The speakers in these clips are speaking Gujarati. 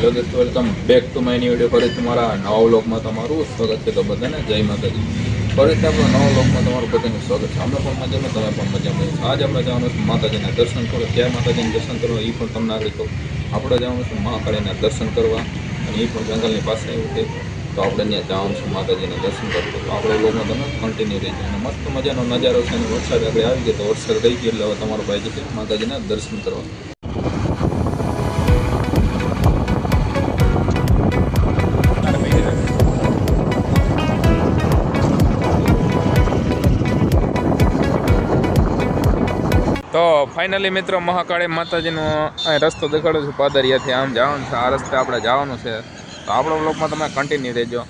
હેલો દોસ્તો welcome back to my new video ફરીથી મારા નવા વ્લોગમાં તમારું સ્વાગત છે તો બધાને જય માતાજી. ફરીથી આપણો નવા વ્લોગમાં તમારું બધાનું સ્વાગત છે. અમે પણ મજામાં, તમે પણ મજામાં. આજે આપણે જવાનું છે માતાજીના દર્શન કરો ક્યાં માતાજીના દર્શન કરવા એ પણ તમને આગળ કહું. આપણે જવાનું છે મહાકાળીના દર્શન કરવા. અને એ પણ જંગલની પાસે આવ્યું છે. તો આપણે ત્યાં જવાનું છે માતાજીના દર્શન કરવું. તો આપણે વ્લોગમાં તમે કન્ટિન્યુ રહેજો. અને મસ્ત મજાનો નજારો છે અને વરસાદ આગળ આવી ગયો તો વરસાદ રહી ગયો એટલે હવે તમારો ભાઈ જશે માતાજીના દર્શન કરવા. તો ફાઇનલી મિત્રો મહાકાળી માતાજીનો અહીં રસ્તો દેખાડું છું, પાદરિયાથી આમ જવાનું છે. આ રસ્તે આપણે જવાનું છે. તો આપણો બ્લોકમાં તમે કન્ટિન્યુ રહેજો.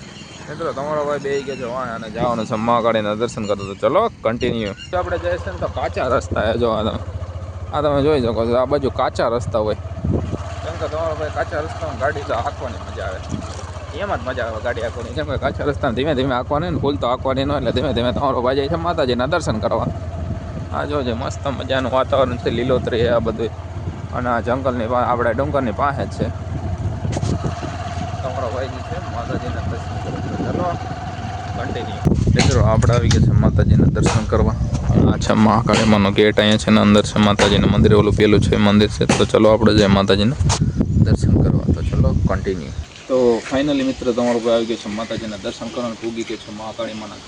મિત્રો, તમારો ભાઈ બે ગયા છે, વાહ અને જવાનું છે મહાકાળીના દર્શન કરો તો ચલો કન્ટિન્યુ આપણે જઈએ છીએ ને તો કાચા રસ્તા જો આ તમે. આ તમે જોઈ શકો છો, આ બાજુ કાચા રસ્તા હોય. કેમ કે તમારો ભાઈ કાચા રસ્તામાં ગાડી તો હાંકવાની મજા આવે. એમાં જ મજા આવે ગાડી હાંકવાની. કેમ કે કાચા રસ્તામાં ધીમે ધીમે હાંકવાની ને, ફૂલ તો હાંકવાની ન એટલે ધીમે ધીમે તમારો ભાઈ જાય છે માતાજીના દર્શન કરવા. આ જોજે મસ્ત મજાનું વાતાવરણ છે, લીલોતરી આ બધું. અને આ જંગલની આપણે ડુંગરની પાસે છે. તમારો ભાઈ છે, માતાજીના દર્શન કરવા. કન્ટિન્યુ મિત્રો, આપણે આવી ગયા છે માતાજીના દર્શન કરવા. આ છે મહાકાળીમાનો ગેટ અહીંયા છે ને અંદર છે માતાજીનું મંદિર. ઓલું પેલું છે મંદિર છે. તો ચલો, આપણે જઈએ માતાજીના દર્શન કરવા. તો ચલો કન્ટિન્યુ તો ફાઇનલી મિત્ર, તમારો ભાઈ આવી ગયો છે માતાજીના દર્શન કરવાનું પૂગી ગયો છે મહાકાળીમાના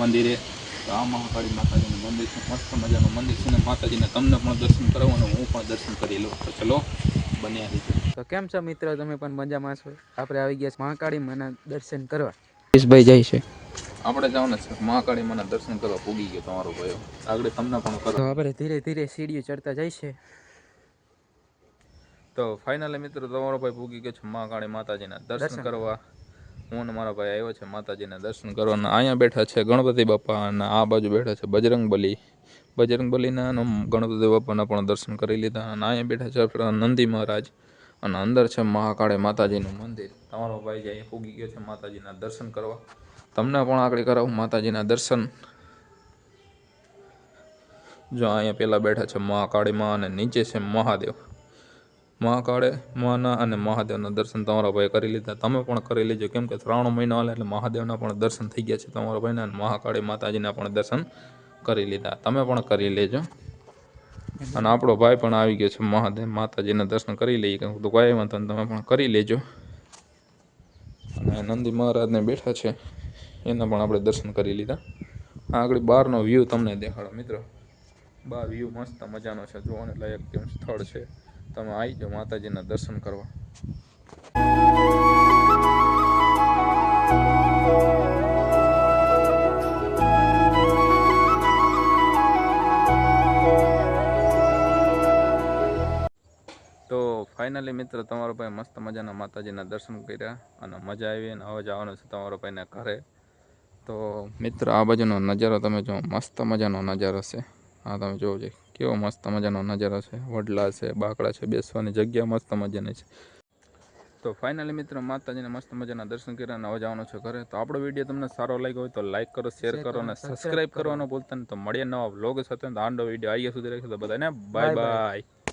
મંદિરે. તો આ મહાકાળી માતાજીનું મંદિર છે. મસ્ત મજાનું મંદિર છે ને માતાજીને તમને પણ દર્શન કરવાનું હું પણ દર્શન કરી લઉં. તો ચલો બન્યા રહીજો. તો કેમ છો મિત્રો? તમે પણ મજામાં છો? આપણે આવી ગયા મહાકાળી માના દર્શન કરવા. ઈશભાઈ જાય છે. આપણે જવાના છે. મહાકાળી માના દર્શન કરવા પૂગી ગયો તમારો ભાઈ આગળ તમને પણ તો કરો આપણે ધીરે ધીરે સીડીઓ ચડતા જાય છે. તો ફાઇનલી મિત્રો તમારો ભાઈ પૂગી ગયો છે મહાકાળી માતાજીના દર્શન. કરવા. હું અને મારા ભાઈ આવ્યો છે માતાજીના દર્શન કરવાના. અહીંયા બેઠા છે ગણપતિ બાપા અને આ બાજુ બેઠા છે બજરંગ બલી. બજરંગ બલીના ગણપતિ બાપાના પણ દર્શન કરી લીધા અને અહીંયા બેઠા છે નંદી મહારાજ. અને અંદર છે મહાકાળી માતાજીનું મંદિર. તમારો ભાઈ જે અહીંયા પૂગી ગયો છે માતાજીના દર્શન કરવા. તમને પણ આગળ કરાવું માતાજીના દર્શન. જો અહીંયા પેલા બેઠા છે મહાકાળી માં અને નીચે છે મહાદેવ. મહાકાળે માના અને મહાદેવના દર્શન તમારા ભાઈ કરી લીધા. તમે પણ કરી લેજો. કેમ કે શ્રાવણ મહિનો હાલે એટલે મહાદેવના પણ દર્શન થઈ ગયા છે તમારા ભાઈના અને મહાકાળે માતાજીના પણ દર્શન કરી લીધા. તમે પણ કરી લેજો. અને આપણો ભાઈ પણ આવી ગયો છે મહાદેવ માતાજીના દર્શન કરી લઈએ. કે તો કોઈ વાંધો તમે પણ કરી લેજો. અને નંદી મહારાજને બેઠા છે. એના પણ આપણે દર્શન કરી લીધા. આગળ બહારનો વ્યૂ તમને દેખાડો મિત્રો. બહાર વ્યૂ મસ્ત મજાનો છે. જોવાને લાયક કેમ સ્થળ છે. તમે આવી જાઓ, માતાજીના દર્શન કરવા. તો ફાઇનલી મિત્ર, તમારો ભાઈ મસ્ત મજાના માતાજીના દર્શન કર્યા અને મજા આવી અને હવે જવાનું છે તમારો ભાઈના ઘરે. તો મિત્ર, આ બાજુનો નજારો તમે જો મસ્ત મજાનો નજારો છે. આ તમે જોવો કેવો મસ્ત મજાનો નજારો છે. વડલા છે બાકડા છે બેસવાની જગ્યા મસ્ત મજાની છે. તો ફાઇનલી મિત્ર માતાજીને મસ્ત મજાના દર્શન કર્યા અને જવાનું છે ઘરે. તો આપણો વીડિયો તમને સારો લાગ્યો હોય તો લાઈક કરો શેર કરો અને સબસ્ક્રાઈબ કરવાનો ભૂલતા નહીં. તો મળીએ નવા વ્લોગ સાથે. આંડો વીડિયો અહીંયા સુધી રાખી તો બધાને. બાય. બાય